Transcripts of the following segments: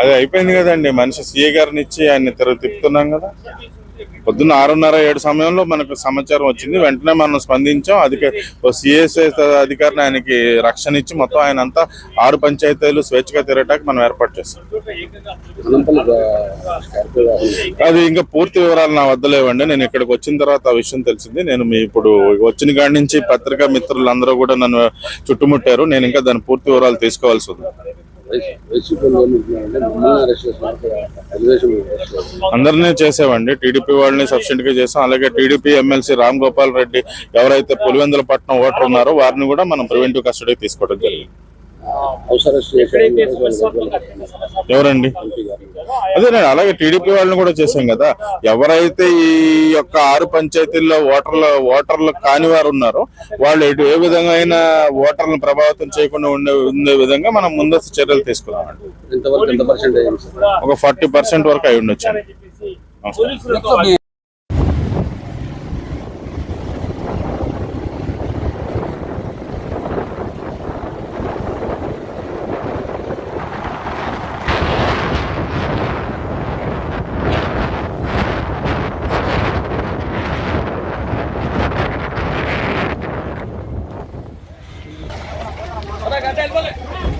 అది అయిపోయింది కదండి. మనిషి సీఏ గారిని ఇచ్చి ఆయన తిరుగు తిప్పుతున్నాం కదా. పొద్దున్న ఆరున్నర ఏడు సమయంలో మనకు సమాచారం వచ్చింది. వెంటనే మనం స్పందించాం. అధిక సిఎస్ఐ అధికారిని ఆయనకి రక్షణ ఇచ్చి మొత్తం ఆయన అంతా ఆరు పంచాయతీలు స్వేచ్ఛగా తిరగటానికి మనం ఏర్పాటు చేస్తాం అది ఇంకా పూర్తి వివరాలు నా వద్ద లేవండి. నేను ఇక్కడికి వచ్చిన తర్వాత ఆ విషయం తెలిసింది. నేను మీ ఇప్పుడు వచ్చిన కాడి నుంచి పత్రికా మిత్రులందరూ కూడా నన్ను చుట్టుముట్టారు. నేను ఇంకా దాని పూర్తి వివరాలు తీసుకోవాల్సి ఉంది. అందరినీ చేసామండి టీడీపీ వాళ్ళని సబ్సిడెంట్గా చేసాం. అలాగే టీడీపీ ఎమ్మెల్సీ రామ్ గోపాల్ రెడ్డి ఎవరైతే పులివెందుల పట్నం ఓటర్ ఉన్నారో వారిని కూడా మనం ప్రివెంటివ్ కస్టడీ తీసుకోవడం జరిగింది. ఎవరండి? అదే నేను అలాగే టీడీపీ వాళ్ళని కూడా చేశాం కదా. ఎవరైతే ఈ యొక్క ఆరు పంచాయతీల్లో ఓటర్ల ఓటర్లు కాని వారు ఉన్నారో వాళ్ళు ఎటు ఏ విధంగా అయినా ఓటర్లను ప్రభావితం చేయకుండా ఉండే ఉండే విధంగా మనం ముందస్తు చర్యలు తీసుకున్నామండి సార్ ఒక ఫార్టీ పర్సెంట్ వరకు అయి ఉండొచ్చు.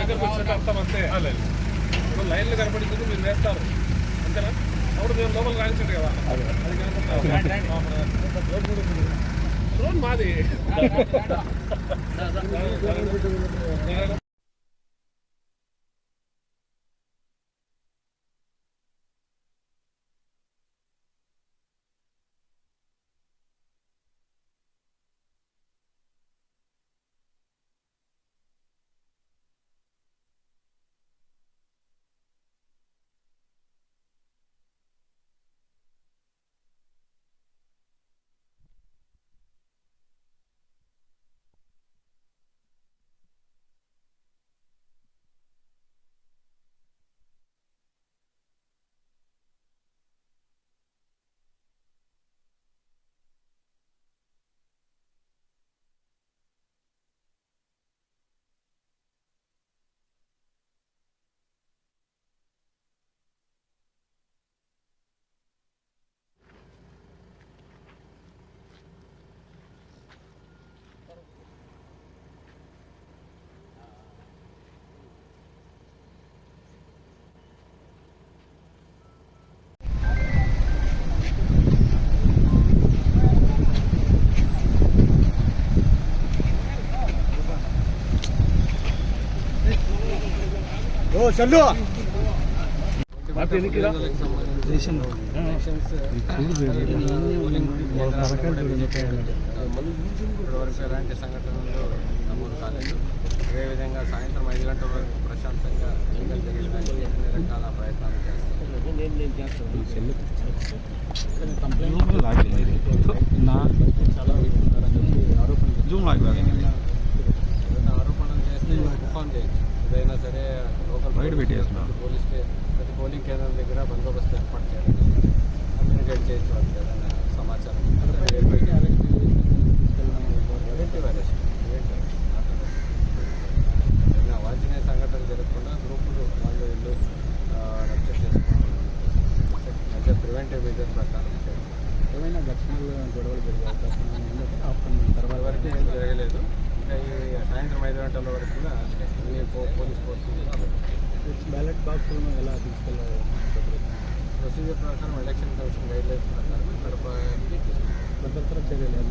దగ్గరకు వచ్చినట్టు అర్థం అంతే ఇప్పుడు లైన్లు కనపడింది మీరు వేస్తారు. అంతేనా? అప్పుడు మేము లోపల రాయించండి కదా. అది. కనుకుంటాం డ్రోన్ మాది. ఎలాంటి సంఘటనలు నమోదు కాలేదు అదేవిధంగా సాయంత్రం ఐదు గంటల వరకు ప్రశాంతంగా ఎన్నికలు జరిగడానికి అన్ని రకాల ప్రయత్నాలు చేస్తాం ఏదైనా ఆరోపణలు చేస్తే ఇన్ఫార్మ్ చేయొచ్చు ఏదైనా సరే పోలీస్ స్టే- ప్రతి పోలింగ్ కేంద్రం దగ్గర బందోబస్తు ఏర్పాటు చేయాలి. కమ్యూనికేట్ వాళ్ళకి ఏదైనా సమాచారం. సంఘటనలు జరగకుండా గ్రూపులు వాళ్ళు ఆ, రక్షణ చేసుకోవడం. మెజర్ ప్రివెంటివ్ మెజర్ ప్రకారం. చేయాలి ఏమైనా ఘటనలు గొడవలు జరిగే అవకాశం ఉందా? ఆఫ్టర్నూన్ తర్వాత వరకు ఏం జరగలేదు. ఇంకా ఈ సాయంత్రం ఐదు గంటల వరకు కూడా పోలీస్ ఫోర్స్ బ్యాలెట్ బాక్స్ ఎలా తీసుకెళ్ళాలి? ప్రొసీజర్ ప్రకారం ఎలక్షన్ కమిషన్ గైడ్ లైన్స్ ప్రకారం కడపకి భద్రతా చర్యలు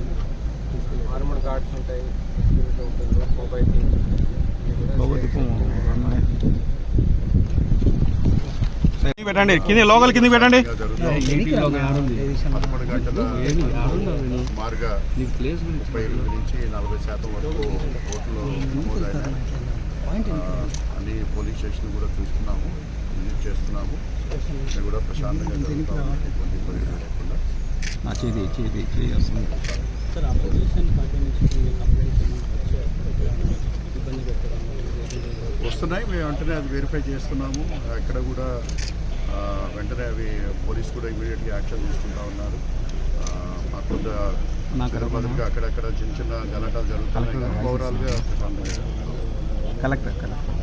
తీసుకెళ్ళి ఆర్మడ్ గార్డ్స్ ఉంటాయి సెక్యూరిటీ ఉంటుంది మొబైల్ టీమ్స్ పెట్టండి కింద లోకల్ కింద పెట్టండి. గంటల ముప్పై ఎనిమిది నుంచి నలభై శాతం వరకు ఓట్లు అన్ని పోలీస్ స్టేషన్ కూడా చూస్తున్నాము విజిట్ చేస్తున్నాము. కూడా ప్రశాంతంగా లేకుండా. చేది చేది చేస్తుంది సార్ అపోజిషన్ పార్టీ నుంచి కంప్లైంట్స్ ఇబ్బంది పెట్టడం వస్తున్నాయి మేము వెంటనే అది వెరిఫై చేస్తున్నాము. ఎక్కడ కూడా వెంటనే అవి పోలీస్ కూడా ఇమీడియట్గా యాక్షన్ తీసుకుంటా ఉన్నారు. ఆ, మాకు కొంత బదులుగా అక్కడక్కడ చిన్న చిన్న గలాటాలు జరుగుతున్నాయి ఓవరాల్గా ప్రశాంతంగా कलेक्टर कलेक्टर।